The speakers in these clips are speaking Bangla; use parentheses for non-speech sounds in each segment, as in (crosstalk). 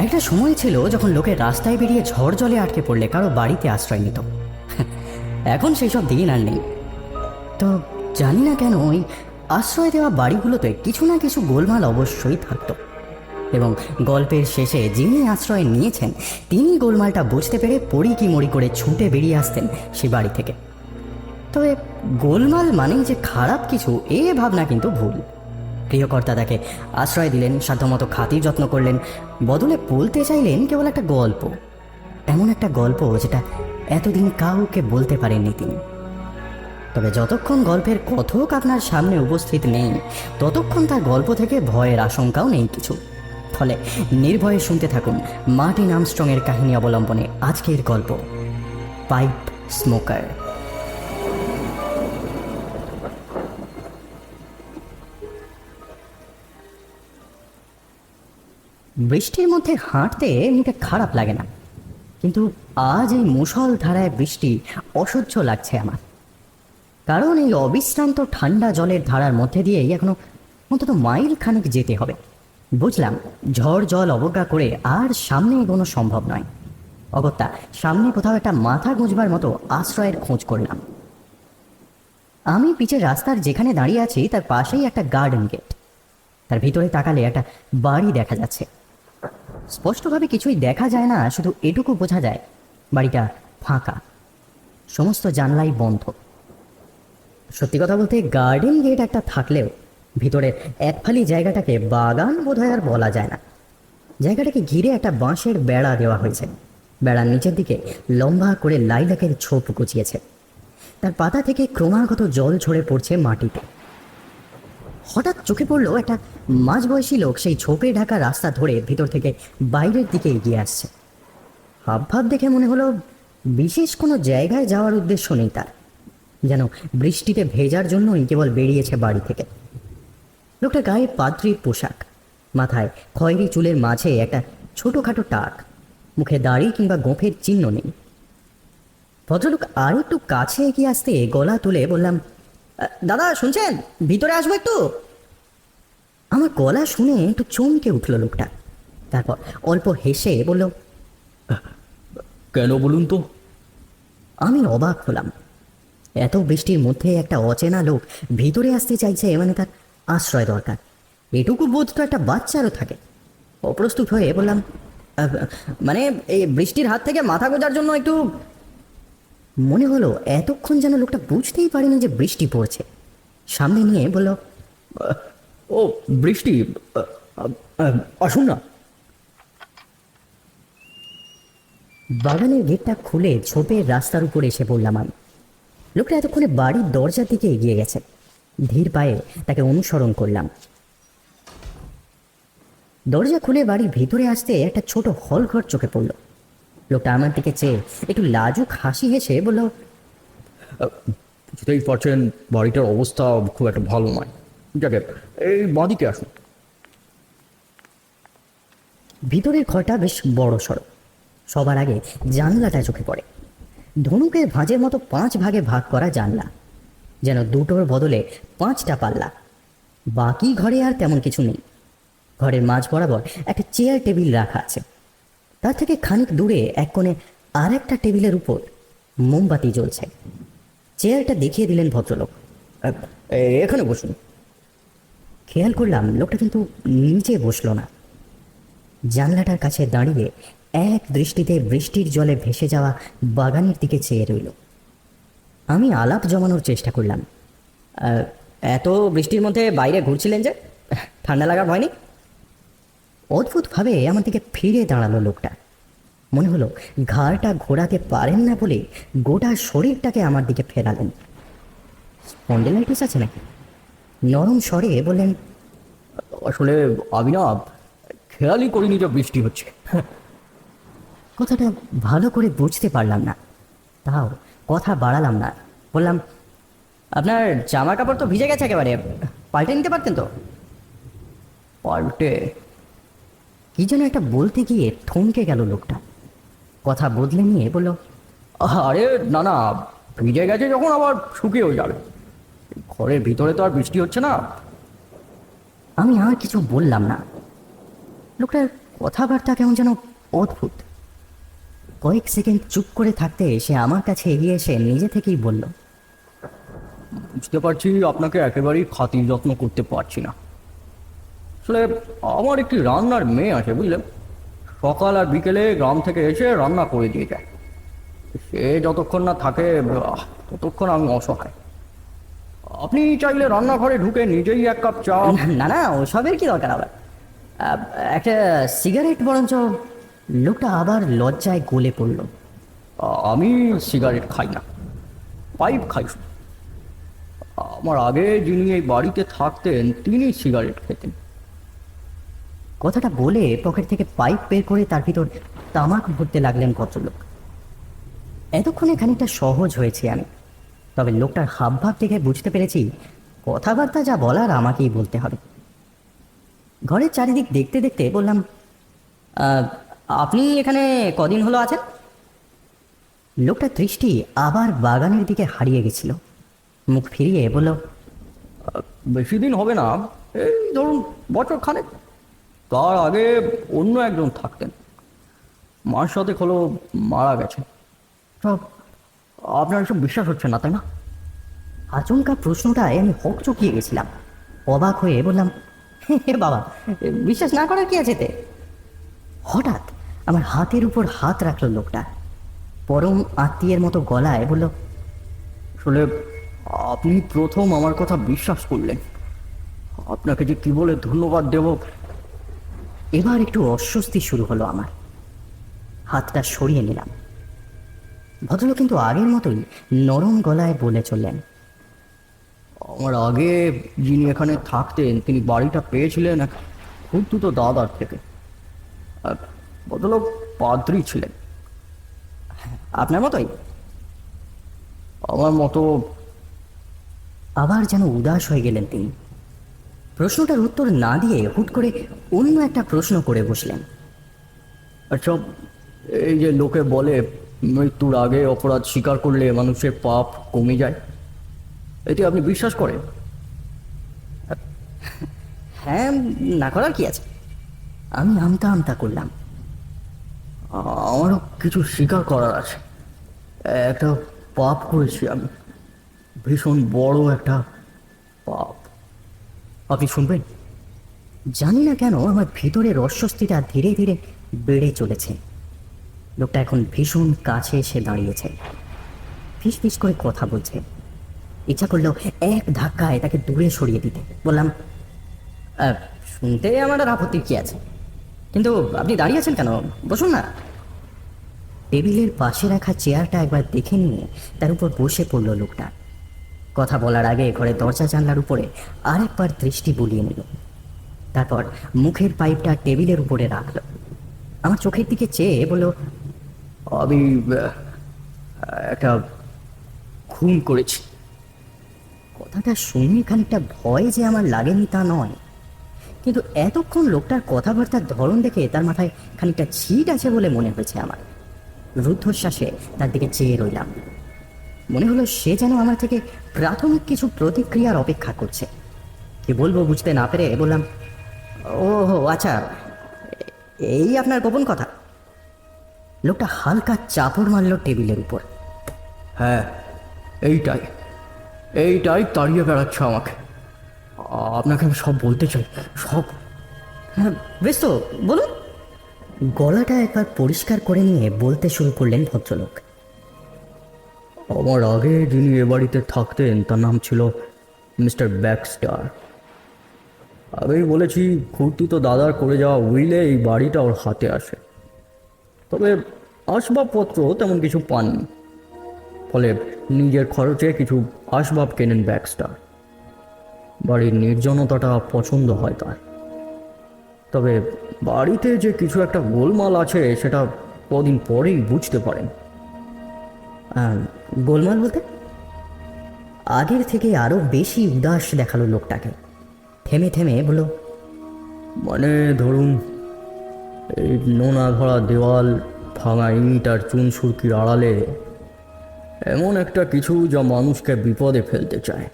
একটা সময় ছিল যখন লোকে রাস্তায় বেরিয়ে ঝড় জলে আটকে পড়লে কারও বাড়িতে আশ্রয় নিত। এখন সেই সব দিন আর নেই। তো জানি না কেন ওই আশ্রয় দেওয়া বাড়িগুলোতে কিছু না কিছু গোলমাল অবশ্যই থাকতো। এবং গল্পের শেষে যিনি আশ্রয় নিয়েছেন, তিনি গোলমালটা বুঝতে পেরে পড়ি কি মরি করে ছুটে বেরিয়ে আসতেন সে বাড়ি থেকে। তবে গোলমাল মানেই যে খারাপ কিছু, এ ভাবনা কিন্তু ভুল। গৃহকর্তা তাকে আশ্রয় দিলেন, সাধ্যমতো খাতির যত্ন করলেন। বদলে বলতে চাইলেন কেবল একটা গল্প। এমন একটা গল্প যেটা এতদিন কাউকে বলতে পারেননি তিনি। তবে যতক্ষণ গল্পের কথক আপনার সামনে উপস্থিত নেই, ততক্ষণ তার গল্প থেকে ভয়ের আশঙ্কাও নেই কিছু। ফলে নির্ভয়ে শুনতে থাকুন মার্টিন আমস্ট্রংয়ের কাহিনী অবলম্বনে আজকের গল্প, পাইপ স্মোকার। বৃষ্টির মধ্যে হাঁটতে এমনিতে খারাপ লাগে না। কিন্তু আজ এই মুষল ধারায় বৃষ্টি অসহ্য লাগছে আমার। কারণ এই অবিশ্রান্ত ঠান্ডা জলের ধারার মধ্যে দিয়েই এখনও অন্তত মাইল খানিক যেতে হবে। বুঝলাম, ঝড় জল অবজ্ঞা করে আর সামনে এগোনো সম্ভব নয়। অগত্যা, সামনে কোথাও একটা মাথা গুঁজবার মতো আশ্রয়ের খোঁজ করলাম। আমি পিছের রাস্তার যেখানে দাঁড়িয়ে আছি, তার পাশেই একটা গার্ডেন গেট তার ভিতরে তাকালে একটা বাড়ি দেখা যাচ্ছে। স্পষ্টভাবে কিছুই দেখা যায় না, শুধু এটুকু বোঝা যায়, বাড়িটা ফাঁকা। সমস্ত জানলাই বন্ধ। সত্যি কথা বলতে গার্ডেন গেট একটা থাকলেও ভিতরে এক ফালি জায়গাটাকে বাগান বোধহয় আর বলা যায় না। জায়গাটাকে ঘিরে একটা বাঁশের বেড়া দেওয়া হয়েছে। বেড়ার নিচের দিকে লম্বা করে লাইলাকের ছোপ গুছিয়েছে। তার পাতা থেকে ক্রমাগত জল ঝরে পড়ছে মাটিতে। হঠাৎ চোখে পড়ল একটা মাঝবয়সী লোক সেই ছোপে ঢাকা রাস্তা ধরে ভিতর থেকে বাইরের দিকে এগিয়ে আসছে। হাবভাব দেখে মনে হলো বিশেষ কোনো জায়গায় যাওয়ার উদ্দেশ্য নেই তার। যেন বৃষ্টিতে ভেজার জন্যই কেবল বেরিয়েছে বাড়ি থেকে। লোকটা গায়ে পাদ্রির পোশাক মাথায় খয়েরি চুলের মাঝে একটা ছোটোখাটো টাক মুখে দাড়ি কিংবা গোফের চিহ্ন নেই। ভদ্রলোক আর একটু কাছে এগিয়ে আসতে গলা তুলে বললাম "আহ, দাদা শুনছেন? ভিতরে আসব একটু? আমার গলা শুনে একটু চমকে উঠল লোকটা। তারপর অল্প হেসে বলল কেন বলুন তো? আমি অবাক হলাম। এত বৃষ্টির মধ্যে একটা অচেনা লোক ভিতরে আসতে চাইছে মানে তার আশ্রয় দরকার। এটুকু বোধ তো একটা বাচ্চারও থাকে। অপ্রস্তুত হয়ে বললাম মানে এই বৃষ্টির হাত থেকে মাথা গোজার জন্য একটু মনে হলো এতক্ষণ যেন লোকটা বুঝতেই পারেনি যে বৃষ্টি পড়ছে। সামনে নিয়ে বলল ও, বৃষ্টি আসুন না। বাগানের গেটটা খুলে ছোপের রাস্তার উপরে এসে পড়লাম আমি। লোকটা এতক্ষণে বাড়ির দরজার দিকে এগিয়ে গেছে। ধীর পায়ে তাকে অনুসরণ করলাম। দরজা খুলে বাড়ির ভিতরে আসতে একটা ছোট হল ঘর চোখে পড়ল। লোকটা আমার দিকে চেয়ে একটু লাজুক হাসি হেসে বলল বুঝতেই পারছেন বাড়িটার অবস্থা খুব একটা ভালো নয়। যাকে এই বাঁদিকে আসুন। ভিতরের ঘরটা বেশ বড় সড়ো। সবার আগে জানলাটা চোখে পড়ে। ধনুকের ভাঁজের মতো পাঁচ ভাগে ভাগ করা জানলা যেন দুটোর বদলে পাঁচটা পাল্লা। বাকি ঘরে আর তেমন কিছু নেই। ঘরের মাঝ বরাবর একটা চেয়ার টেবিল রাখা আছে। তার থেকে খানিক দূরে এক কোণে আর একটা টেবিলের উপর মোমবাতি জ্বলছে। চেয়ারটা দেখিয়ে দিলেন ভদ্রলোক। এখানে বসুন। খেয়াল করলাম লোকটা কিন্তু নিচে বসল না। জানলাটার কাছে দাঁড়িয়ে এক দৃষ্টিতে বৃষ্টির জলে ভেসে যাওয়া বাগানের দিকে চেয়ে রইল। আমি আলাপ জমানোর চেষ্টা করলাম। এত বৃষ্টির মধ্যে বাইরে ঘুরছিলেন যে? ঠান্ডা লাগার হয়নি অদ্ভুতভাবে আমার দিকে ফিরে দাঁড়াল লোকটা। মনে হলো ঘাড়টা ঘোরাতে পারেন না বলে গোটা শরীরটাকে আমার দিকে ফেরালেন। স্পন্ডেলাইটিস আছে নাকি? নরম স্বরে বললেন আসলে না খেয়ালই করিনি যে বৃষ্টি হচ্ছে। কথাটা ভালো করে বুঝতে পারলাম না। তাও কথা বাড়ালাম না। বললাম আপনার জামা কাপড় তো ভিজে গেছে একেবারে পাল্টে নিতে পারতেন তো? পাল্টে? কি যেন একটা বলতে গিয়ে থমকে গেল লোকটা। কথা বদলে নিয়ে বলল আরে না না ভিজে গেছে যখন আবার শুকিয়েও যাবে। ঘরের ভিতরে তো আর বৃষ্টি হচ্ছে না। আমি আর কিছু বললাম না। লোকটার কথাবার্তা কেমন যেন অদ্ভুত। কয়েক সেকেন্ড চুপ করে থাকতে সে আমার কাছে এগিয়ে এসে নিজে থেকেই বলল বুঝতে পারছি আপনাকে একেবারেই খাতির যত্ন করতে পারছি না। আসলে আমার একটি রান্নার মেয়ে আছে বুঝলেন সকাল আর বিকেলে গ্রাম থেকে এসে রান্না করে দিয়ে যায়। সে যতক্ষণ না থাকে ততক্ষণ আমি অসহায়। আপনি চাইলে রান্নাঘরে ঢুকে নিজেই এক কাপ চা না না ওসবের কি দরকার আবার? একটা সিগারেট বরঞ্চ লোকটা আবার লজ্জায় গলে পড়ল। আমি সিগারেট খাই না পাইপ খাই আমার আগে যিনি এই বাড়িতে থাকতেন তিনি সিগারেট খেতেন। কথাটা বলে পকেট থেকে পাইপ বের করে তার ভিতর তামাক ভরতে লাগলেন ভদ্রলোক। এতক্ষণে খানিকটা সহজ হয়েছে আমি, তবে লোকটার হাবভাব দেখে বুঝতে পেরেছি কথাবার্তা যা বলার আমাকেই বলতে হবে। ঘরের চারিদিক দেখতে দেখতে বললাম আপনি এখানে কদিন হলো আছেন? লোকটার দৃষ্টি আবার বাগানের দিকে হারিয়ে গেছিল। মুখ ফিরিয়ে বলল বেশি দিন হবে না। এই ধরুন বছর খানেক। তার আগে অন্য একজন থাকতেন। মার সাথে হলো মারা গেছে। আপনার সব বিশ্বাস হচ্ছে না তাই না? আচমকা প্রশ্নটায় আমি হক চকিয়ে গেছিলাম। অবাক হয়ে বললাম হে বাবা বিশ্বাস না করার কি আছে তে হঠাৎ আমার হাতের উপর হাত রাখল লোকটা। পরম আত্মীয়ের মতো গলায় বলল আসলে আপনি প্রথম আমার কথা বিশ্বাস করলেন। আপনাকে যে কি বলে ধন্যবাদ দেব এবার একটু অস্বস্তি শুরু হলো আমার। হাতটা সরিয়ে নিলাম। ভদ্রলোক কিন্তু আগের মতোই নরম গলায় বলে চললেন, আমার আগে যিনি এখানে থাকতেন, তিনি বাড়িটা পেয়েছিলেন এক খুব দাদার থেকে। ভদ্রলোক পাদ্রি ছিলেন। আপনার মতোই? আমার মতো আবার যেন উদাস হয়ে গেলেন তিনি। প্রশ্নটার উত্তর না দিয়ে হুট করে অন্য একটা প্রশ্ন করে বসলেন। আচ্ছা এই যে লোকে বলে মৃত্যুর আগে অপরাধ স্বীকার করলে মানুষের পাপ কমে যায় এতে আপনি বিশ্বাস করেন? হ্যাঁ না করার কি আছে? আমি আমতা আমতা করলাম। আমারও কিছু স্বীকার করার আছে। একটা পাপ করেছি আমি। ভীষণ বড় একটা পাপ। আপনি শুনবেন? জানি না কেন আমার ভিতরের অস্বস্তিটা ধীরে ধীরে বেড়ে চলেছে। লোকটা এখন ভীষণ কাছে এসে দাঁড়িয়েছে। ফিস ফিস করে কথা বলছে। ইচ্ছা করল এক ধাক্কায় তাকে দূরে সরিয়ে দিতে। বললাম "আহ, শুনতে আমার আর আপত্তি কি আছে? কিন্তু আপনি দাঁড়িয়ে আছেন কেন? বসুন না। টেবিলের পাশে রাখা চেয়ারটা একবার দেখে নিয়ে তার উপর বসে পড়ল লোকটা। কথা বলার আগে ঘরে দরজা জানলার উপরে আরেকবার দৃষ্টি বুলিয়ে নিল। তারপর মুখের পাইপটা টেবিলের উপরে রাখল। আমার চোখের দিকে চেয়ে বলল, আমি, একটা খুন করেছি। কথাটা শুনে খানিকটা ভয় যে আমার লাগেনি তা নয়। কিন্তু এতক্ষণ লোকটার কথাবার্তার ধরন দেখে তার মাথায় খানিকটা ছিট আছে বলে মনে হয়েছে আমার। রুদ্ধশ্বাসে তার দিকে চেয়ে রইলাম। মনে হলো সে যেন আমার থেকে প্রাথমিক কিছু প্রতিক্রিয়ার অপেক্ষা করছে। কি বলব বুঝতে না পেরে বললাম ও হো আচ্ছা এই আপনার গোপন কথা? লোকটা হালকা চাপড় মারল টেবিলের উপর। হ্যাঁ এইটাই এইটাই তাড়িয়ে বেড়াচ্ছে আমাকে। আপনাকে আমি সব বলতে চাই সব। হ্যাঁ বেশ তো বলুন। গলাটা একবার পরিষ্কার করে নিয়ে বলতে শুরু করলেন ভদ্রলোক। আমার আগে যিনি এ বাড়িতে থাকতেন তার নাম ছিল মিস্টার ব্যাকস্টার। আগেই বলেছি খুঁড়তি তো দাদার করে যাওয়া উইলে এই বাড়িটা ওর হাতে আসে। তবে আসবাবপত্র তেমন কিছু পাননি। ফলে নিজের খরচে কিছু আসবাব কেনেন ব্যাকস্টার। বাড়ির নির্জনতাটা পছন্দ হয় তার। তবে বাড়িতে যে কিছু একটা গোলমাল আছে সেটা কদিন পরেই বুঝতে পারেন। আহ, গোলমাল বলতে? আগের থেকে আরও বেশি উদাস দেখাল লোকটাকে। থেমে থেমে বলল মানে ধরুন, এই নোনা ভরা দেওয়াল, ভাঙা ইট আর চুন সুরকির আড়ালে এমন একটা কিছু যা মানুষকে বিপদে ফেলতে চায়।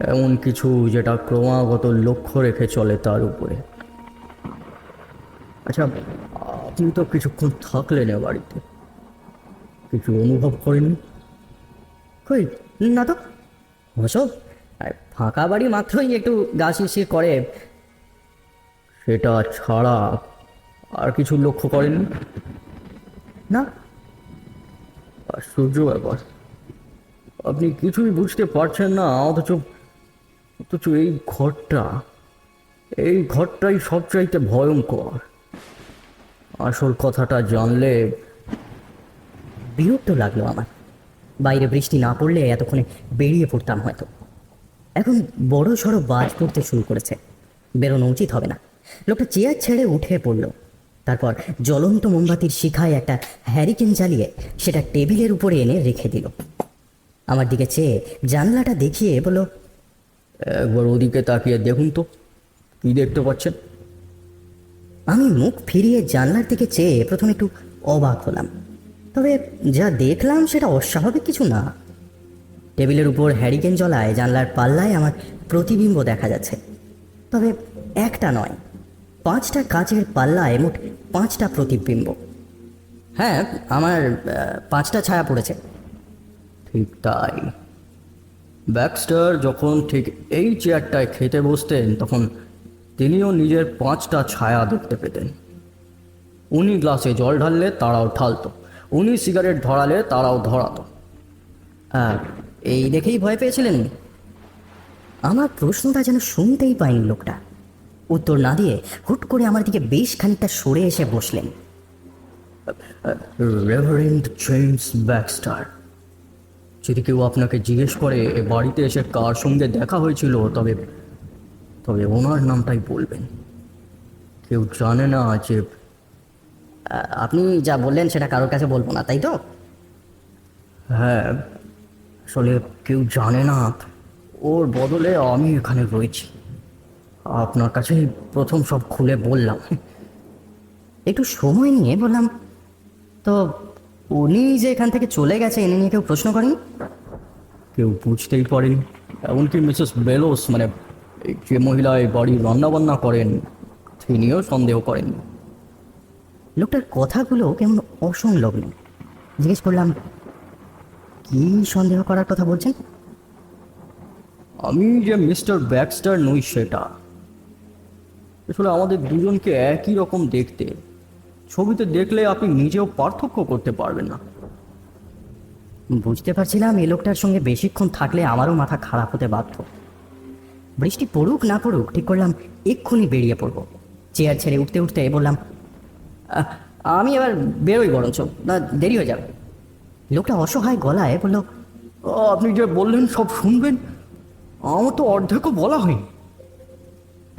এমন কিছু যেটা ক্রমাগত লক্ষ্য রেখে চলে তার উপরে। আচ্ছা আপনি তো কিছুক্ষণ থাকলেন বাড়িতে। কিছু অনুভব করেনি। কই না তো ওসব আর ফাঁকা বাড়ি মাত্রই একটু গা শিরশির করে। সেটা ছাড়া আর কিছু লক্ষ্য করেননি না। আশ্চর্য ব্যাপার, আপনি কিছুই বুঝতে পারছেন না, অথচ অথচ এই ঘরটা, এই ঘরটাই সবচাইতে ভয়ঙ্কর। আসল কথাটা জানলে বিরক্ত লাগল আমার। বাইরে বৃষ্টি না পড়লে এতক্ষণে বেরিয়ে পড়তাম হয়তো। এখন বড় সড়ো বাজ পড়তে শুরু করেছে। বেরোনো উচিত হবে না। লোকটা চেয়ার ছেড়ে উঠে পড়ল। তারপর জ্বলন্ত মোমবাতির শিখায় একটা হ্যারিকেন জ্বালিয়ে সেটা টেবিলের উপরে এনে রেখে দিল। আমার দিকে চেয়ে জানলাটা দেখিয়ে বলল একবার ওদিকে তাকিয়ে দেখুন তো কি দেখতে পাচ্ছেন? আমি মুখ ফিরিয়ে জানলার দিকে চেয়ে প্রথমে একটু অবাক হলাম। তবে যা দেখলাম সেটা অস্বাভাবিক কিছু না। টেবিলের উপর হ্যারিকেন জ্বলায় জানলার পাল্লায় আমার প্রতিবিম্ব দেখা যাচ্ছে। তবে একটা নয়, পাঁচটা কাচের পাল্লায় মোট পাঁচটা প্রতিবিম্ব। হ্যাঁ আমার পাঁচটা ছায়া পড়েছে। ঠিক তাই। ব্যাকস্টার যখন ঠিক এই চেয়ারটায় খেতে বসতেন, তখন তিনিও নিজের পাঁচটা ছায়া দেখতে পেতেন। উনি গ্লাসে জল ঢাললে তারাও ঢালতো। উনি সিগারেট ধরালে তারাও ধরাতো। আর এই দেখেই ভয় পেয়েছিলেন আমার প্রশ্নটা যেন শুনতেই পায়নি লোকটা। উত্তর না দিয়ে হুট করে আমার দিকে বেশ খানিকটা সরে এসে বসলেন। রেভারেন্ড জেমস ব্যাকস্টার যদি কেউ আপনাকে জিজ্ঞেস করে এ বাড়িতে এসে কার সঙ্গে দেখা হয়েছিল তবে তবে ওনার নামটাই বলবেন। কেউ জানে না যে আপনি যা বললেন সেটা কারোর কাছে বলব না তাই তো? হ্যাঁ আসলে কেউ জানে না ওর বদলে আমি এখানে রয়েছি। আপনার কাছেই প্রথম সব খুলে বললাম। একটু সময় নিয়ে বললাম তো উনি যে এখান থেকে চলে গেছে এনে নিয়ে কেউ প্রশ্ন করেনি? কেউ বুঝতেই পারেনি। এমনকি মিসেস বেলোস মানে যে মহিলা এই বাড়ির রান্নাবান্না করেন তিনিও সন্দেহ করেন লোকটার কথাগুলো কেমন অসংলগ্ন। জিজ্ঞেস করলাম কি সন্দেহ করার কথা বলছেন? আমি যে মিস্টার ব্যাকস্টার নই সেটা। আসলে আমাদের দুজনকে একই রকম দেখতে। ছবিতে দেখলে আপনি নিজেও পার্থক্য করতে পারবেন না। বুঝতে পারছিলাম এই লোকটার সঙ্গে বেশিক্ষণ থাকলে আমারও মাথা খারাপ হতে বাধ্য। বৃষ্টি পড়ুক না পড়ুক ঠিক করলাম এক্ষুনি বেরিয়ে পড়ব। চেয়ার ছেড়ে উঠতে উঠতে বললাম "আহ, আমি এবার বেরোই বরঞ্চ। না, দেরি হয়ে যাবে। লোকটা অসহায় গলায় বলল আপনি যে বললেন সব শুনবেন, আমার তো অর্ধেকও বলা হয়নি।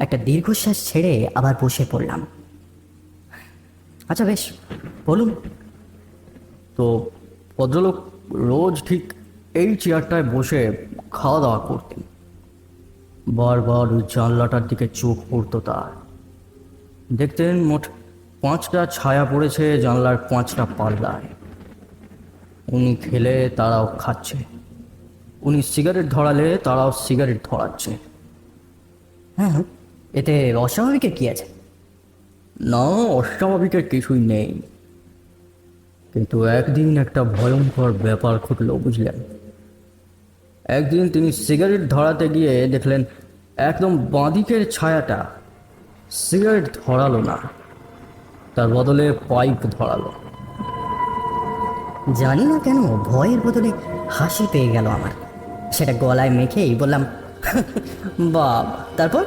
একটা দীর্ঘশ্বাস ছেড়ে আবার বসে পড়লাম। আচ্ছা বেশ, বলুন। তো ভদ্রলোক রোজ ঠিক এই চেয়ারটায় বসে খাওয়া দাওয়া করতেন। বারবার ওই জানলাটার দিকে চোখ পড়তো তার। দেখতেন মোট পাঁচটা ছায়া পড়েছে জানলার পাঁচটা পাল্লায়। উনি খেলে তারাও খাচ্ছে। উনি সিগারেট ধরালে তারাও সিগারেট ধরাচ্ছে। হ্যাঁ এতে অস্বাভাবিকের কি আছে? না অস্বাভাবিকের কিছুই নেই। কিন্তু একদিন একটা ভয়ঙ্কর ব্যাপার ঘটলো বুঝলেন? একদিন তিনি সিগারেট ধরাতে গিয়ে দেখলেন একদম বাঁদিকের ছায়াটা সিগারেট ধরালো না। তার বদলে পাইপ ধরালো। জানি না কেন ভয়ের বদলে হাসি পেয়ে গেল আমার। সেটা গলায় মেখেই বললাম বাব তারপর?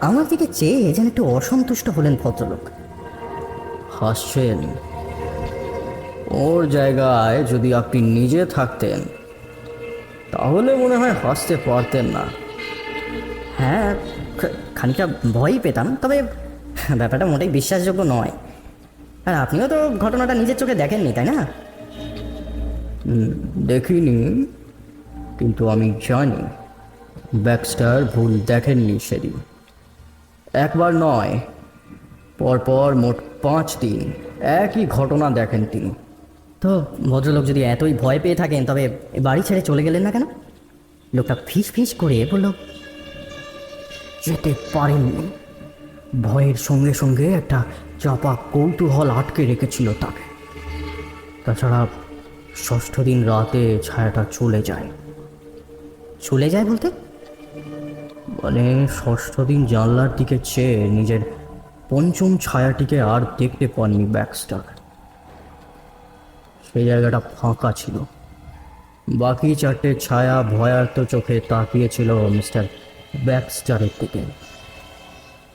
আমার দিকে চেয়ে যেন একটু অসন্তুষ্ট হলেন ভদ্রলোক। হাসছেন। ওর জায়গায় যদি আপনি নিজে থাকতেন তাহলে মনে হয় হাসতে পারতেন না। হ্যাঁ খানিকটা ভয়ই পেতাম তবে (laughs) ব্যাপারটা মোটেই বিশ্বাসযোগ্য নয়। আর আপনিও তো ঘটনাটা নিজের চোখে দেখেননি তাই না? দেখিনি কিন্তু আমি জানি ব্যাকস্টার ভুল দেখেননি সেদিন। একবার নয় পরপর মোট পাঁচ দিন একই ঘটনা দেখেন তিনি। তো ভদ্রলোক যদি এতই ভয় পেয়ে থাকেন তবে বাড়ি ছেড়ে চলে গেলেন না কেন? লোকটা ফিস ফিস করে বলল যেতে পারেননি। ভয়ের সঙ্গে সঙ্গে একটা চাপা কৌতূহল আটকে রেখেছিল তাকে। তাছাড়া ষষ্ঠ দিন রাতে ছায়াটা চলে যায়। চলে যায় বলতে? মানে ষষ্ঠ দিন জানলার দিকে চেয়ে নিজের পঞ্চম ছায়াটিকে আর দেখতে পাননি ব্যাকস্টার। সেই জায়গাটা ফাঁকা ছিল। বাকি চারটে ছায়া ভয়ার্ত চোখে তাকিয়েছিল মিস্টার ব্যাকস্টারের দিকে।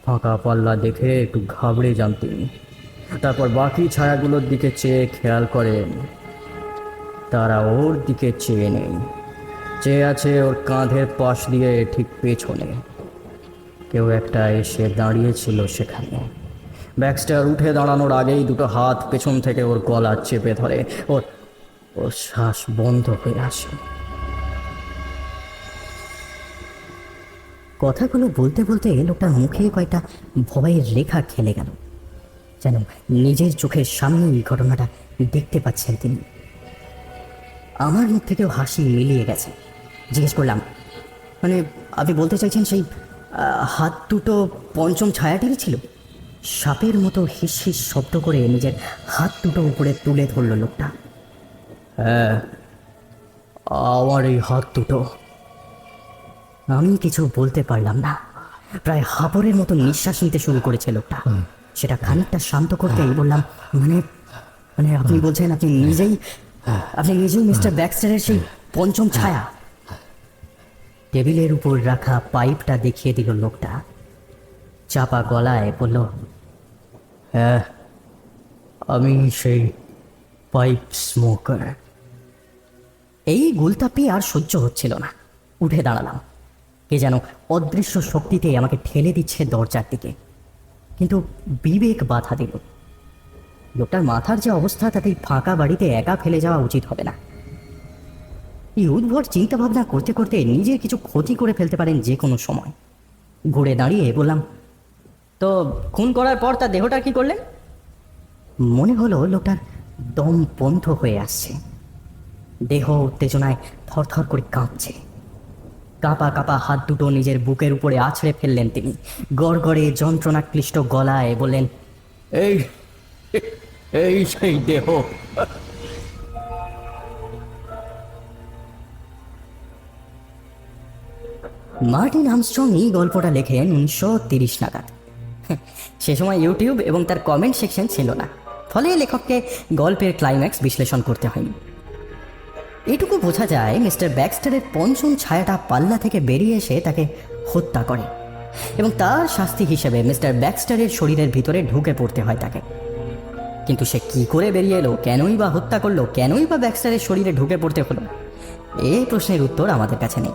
ফাঁকা পাল্লা দেখে একটু ঘাবড়ে যান তিনি। তারপর বাকি ছায়াগুলোর দিকে চেয়ে খেয়াল করেন। তারা ওর দিকে চেয়ে নেই। চেয়ে আছে ওর কাঁধের পাশ দিয়ে ঠিক পেছনে। কেউ একটা এসে দাঁড়িয়েছিল সেখানে। ব্যাক্সটার উঠে দাঁড়ানোর আগেই দুটো হাত পেছন থেকে ওর গলা চেপে ধরে। ওর ওর শ্বাস বন্ধ হয়ে আসে। কথাগুলো বলতে বলতে লোকটার মুখে কয়েকটা ভয়ের রেখা খেলে গেল। যেন নিজের চোখের সামনেই ঘটনাটা দেখতে পাচ্ছেন তিনি। আমার মুখ থেকেও হাসি মিলিয়ে গেছে। জিজ্ঞেস করলাম মানে আপনি বলতে চাইছেন সেই হাত দুটো পঞ্চম ছায়াটিরই ছিল? সাপের মতো হিস হিস শব্দ করে নিজের হাত দুটো উপরে তুলে ধরল লোকটা। হ্যাঁ আমার এই হাত দুটো আমি কিছু বলতে পারলাম না। প্রায় হাবরের মতো নিঃশ্বাস নিতে শুরু করেছে লোকটা। সেটা খানিকটা শান্ত করতেই বললাম মানে মানে আপনি বলছেন আপনি নিজেই আপনি নিজেই মিস্টার ব্যাক্সটারের সেই পঞ্চম ছায়া? টেবিলের উপর রাখা পাইপটা দেখিয়ে দিল লোকটা। চাপা গলায় বলল হ্যাঁ আমি সেই পাইপ স্মোকার। এই গুলতাপি আর সহ্য হচ্ছিল না। উঠে দাঁড়ালাম। কে যেন অদৃশ্য শক্তিতে আমাকে ঠেলে দিচ্ছে দরজার দিকে। কিন্তু বিবেক বাধা দিল। লোকটার মাথার যে অবস্থা তাতে ফাঁকা বাড়িতে একা ফেলে যাওয়া উচিত হবে না। এই উদ্ভট চিন্তা ভাবনা করতে করতে নিজের কিছু ক্ষতি করে ফেলতে পারেন যে কোনো সময়। ঘুরে দাঁড়িয়ে বললাম, তো খুন করার পর তার দেহটা কি করলেন? মনে হলো লোকটার দম বন্ধ হয়ে আসছে। দেহ উত্তেজনায় থরথর করে কাঁপছে। কাঁপা কাঁপা হাত দুটো নিজের বুকের উপরে আছড়ে ফেললেন তিনি। গড়গড়ে যন্ত্রণাক্লিষ্ট গলায় বললেন এই এই সেই দেহ। মার্টিন আমস্ট্রং এই গল্পটা লেখেন উনিশশো তিরিশ নাগাদ। সে সময় ইউটিউব এবং তার কমেন্ট সেকশন ছিল না। ফলে লেখককে গল্পের ক্লাইম্যাক্স বিশ্লেষণ করতে হয়নি। এটুকু বোঝা যায় মিস্টার ব্যাক্সটারের পঞ্চম ছায়াটা পাল্লা থেকে বেরিয়ে এসে তাকে হত্যা করে। এবং তার শাস্তি হিসেবে মিস্টার ব্যাক্সটারের শরীরের ভিতরে ঢুকে পড়তে হয় তাকে। কিন্তু সে কি করে বেরিয়ে এলো, কেনই বা হত্যা করল, কেনই বা ব্যাক্সটারের শরীরে ঢুকে পড়তে হলো? এই প্রশ্নের উত্তর আমাদের কাছে নেই।